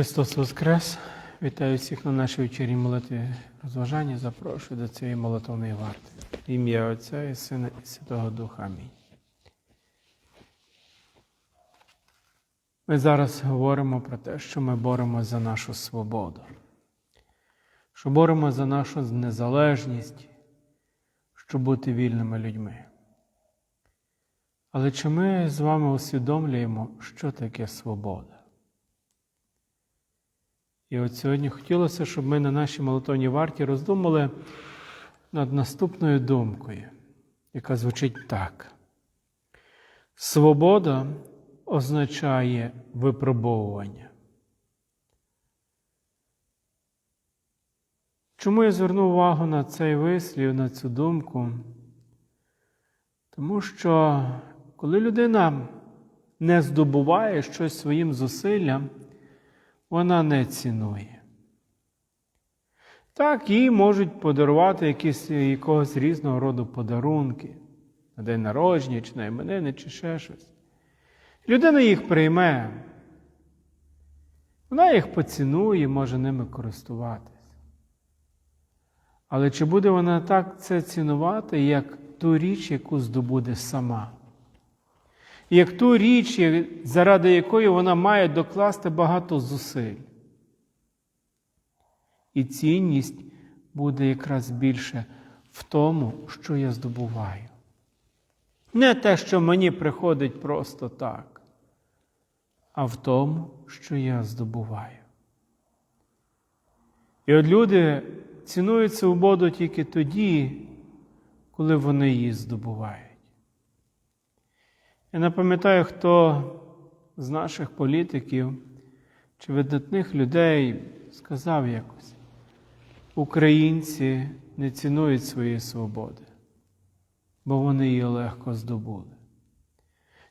Христос Воскрес! Вітаю всіх на нашій вечірній молитві розважання. Запрошую до цієї молитовної варти. Ім'я Отця і Сина і Святого Духа. Амінь. Ми зараз говоримо про те, що ми боремося за нашу свободу, що боремося за нашу незалежність, щоб бути вільними людьми. Але чи ми з вами усвідомлюємо, що таке свобода? І от сьогодні хотілося, щоб ми на нашій молитовній варті роздумали над наступною думкою, яка звучить так. Свобода означає випробовування. Чому я звернув увагу на цей вислів, на цю думку? Тому що коли людина не здобуває щось своїм зусиллям, вона не цінує. Так, їй можуть подарувати якісь, якогось різного роду подарунки на день народження, чи на іменини, чи ще щось. Людина їх прийме, вона їх поцінує, може ними користуватись. Але чи буде вона так це цінувати, як ту річ, яку здобуде сама? Як ту річ, заради якої вона має докласти багато зусиль. І цінність буде якраз більше в тому, що я здобуваю. Не те, що мені приходить просто так, а в тому, що я здобуваю. І от люди цінують свободу тільки тоді, коли вони її здобувають. Я не пам'ятаю, хто з наших політиків чи видатних людей сказав якось: українці не цінують своєї свободи, бо вони її легко здобули.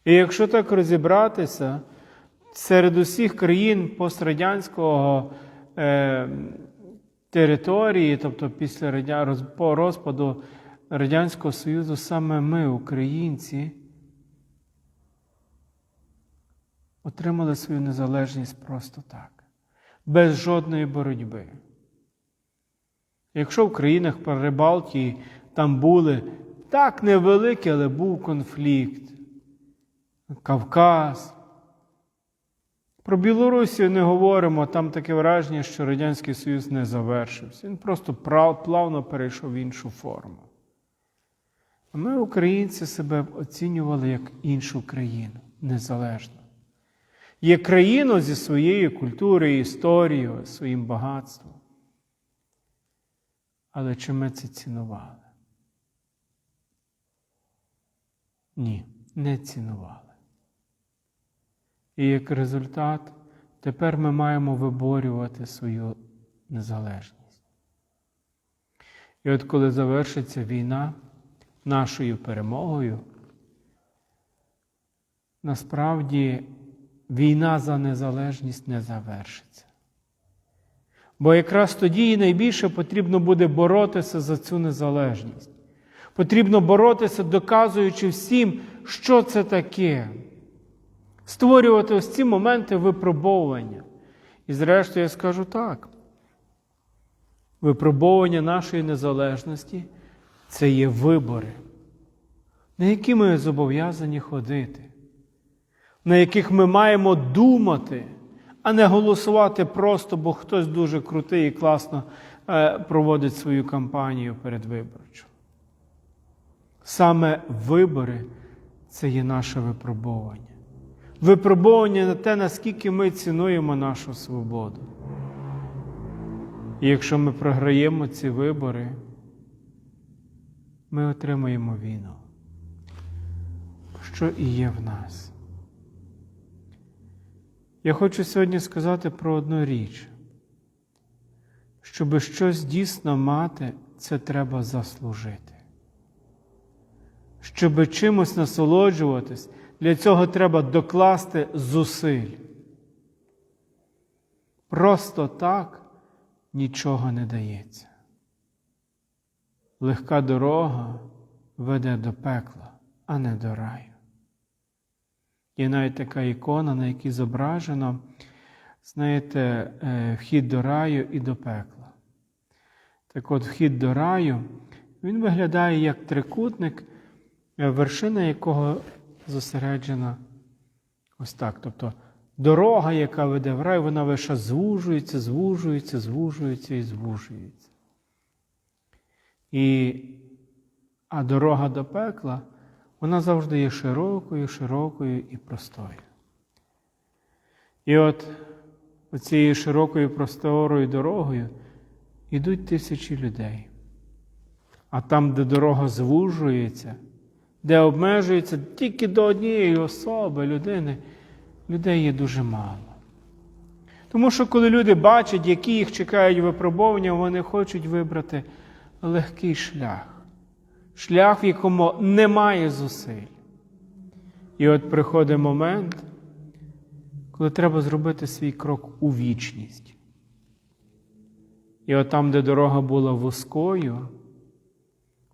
І якщо так розібратися, серед усіх країн пострадянського е, території, тобто після по розпаду Радянського Союзу, саме ми, українці, отримали свою незалежність просто так, без жодної боротьби. Якщо в країнах Прибалтії там були так невеликі, але був конфлікт, Кавказ. Про Білорусію не говоримо, там таке враження, що Радянський Союз не завершився. Він просто плавно перейшов в іншу форму. А ми, українці, себе оцінювали як іншу країну, незалежну є країну зі своєю культурою, історією, своїм багатством. Але чи ми це цінували? Ні, не цінували. І як результат, тепер ми маємо виборювати свою незалежність. І от коли завершиться війна нашою перемогою, насправді війна за незалежність не завершиться. Бо якраз тоді і найбільше потрібно буде боротися за цю незалежність. Потрібно боротися, доказуючи всім, що це таке. Створювати ось ці моменти випробовування. І зрештою я скажу так. Випробовування нашої незалежності це є вибори, на які ми зобов'язані ходити на яких ми маємо думати, а не голосувати просто, бо хтось дуже крутий і класно е, проводить свою кампанію передвиборчу. Саме вибори це є наше випробовування. Випробовування на те, наскільки ми цінуємо нашу свободу. І якщо ми програємо ці вибори, ми отримаємо війну, що і є в нас. Я хочу сьогодні сказати про одну річ. Щоби щось дійсно мати, це треба заслужити. Щоби чимось насолоджуватись, для цього треба докласти зусиль. Просто так нічого не дається. Легка дорога веде до пекла, а не до раю. Є навіть така ікона, на якій зображено знаєте, е, вхід до раю і до пекла. Так от, вхід до раю, він виглядає як трикутник, е, вершина якого зосереджена ось так. Тобто дорога, яка веде в рай, вона лише звужується, звужується, звужується і звужується. І, а дорога до пекла, вона завжди є широкою, широкою і простою. І от оцією широкою просторою дорогою йдуть тисячі людей. А там, де дорога звужується, де обмежується тільки до однієї особи, людини, людей є дуже мало. Тому що коли люди бачать, які їх чекають випробування, вони хочуть вибрати легкий шлях, шлях, в якому немає зусиль. І от приходить момент, коли треба зробити свій крок у вічність. І от там, де дорога була вузькою,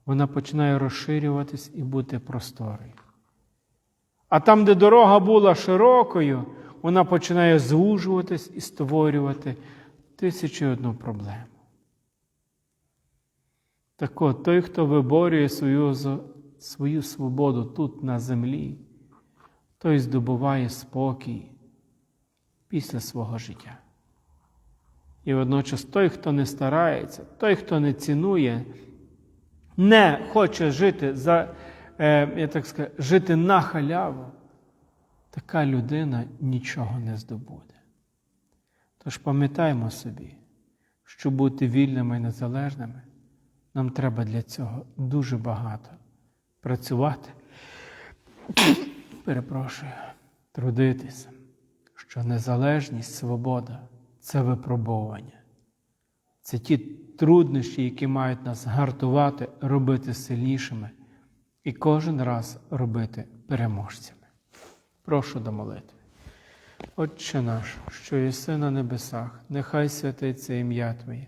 вона починає розширюватись і бути просторою. А там, де дорога була широкою, вона починає звужуватись і створювати тисячу одну проблему. Так от, той, хто виборює свою, свою свободу тут на землі, той здобуває спокій після свого життя. І водночас той, хто не старається, той, хто не цінує, не хоче жити за, е, я так скажу, жити на халяву, така людина нічого не здобуде. Тож пам'ятаємо собі, що бути вільними і незалежними, нам треба для цього дуже багато працювати, перепрошую, трудитися, що незалежність, свобода це випробовування. Це ті труднощі, які мають нас гартувати, робити сильнішими і кожен раз робити переможцями. Прошу до молитви. Отче наш, що єси на небесах, нехай святиться ім'я Твоє,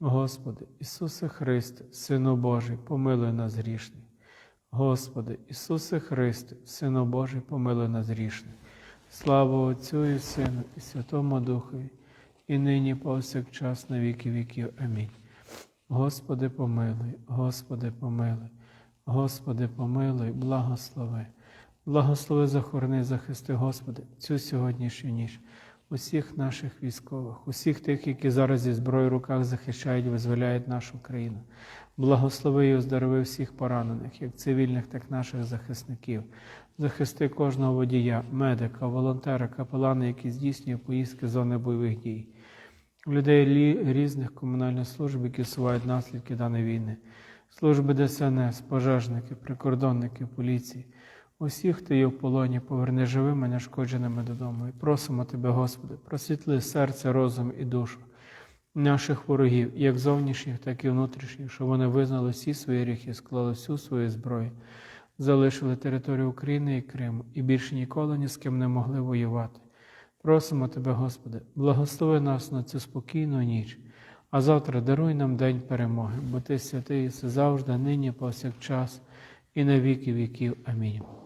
Господи, Ісусе Христе, Сину Божий, помилуй нас грішних. Господи, Ісусе Христе, Сину Божий, помилуй нас грішних. Слава Отцю і Сину, і Святому Духові, і нині повсякчас на віки віків. Амінь. Господи, помилуй, Господи, помилуй, Господи, помилуй, благослови. Благослови, захорони, захисти, Господи, цю сьогоднішню ніч, усіх наших військових, усіх тих, які зараз зі зброєю в руках захищають, визволяють нашу країну. Благослови і оздорови всіх поранених, як цивільних, так і наших захисників. Захисти кожного водія, медика, волонтера, капелана, які здійснює поїздки зони бойових дій людей різних комунальних служб, які усувають наслідки даної війни, служби ДСНС, пожежники, прикордонники, поліції, усіх, хто є в полоні, поверни живими, нешкодженими додому. І просимо Тебе, Господи, просвітли серце, розум і душу наших ворогів, як зовнішніх, так і внутрішніх, щоб вони визнали всі свої гріхи, склали всю свою зброю, залишили територію України і Криму і більше ніколи ні з ким не могли воювати. Просимо Тебе, Господи, благослови нас на цю спокійну ніч, а завтра даруй нам день перемоги, бо Ти святий єси завжди, нині, повсякчас і на віки віків. Амінь.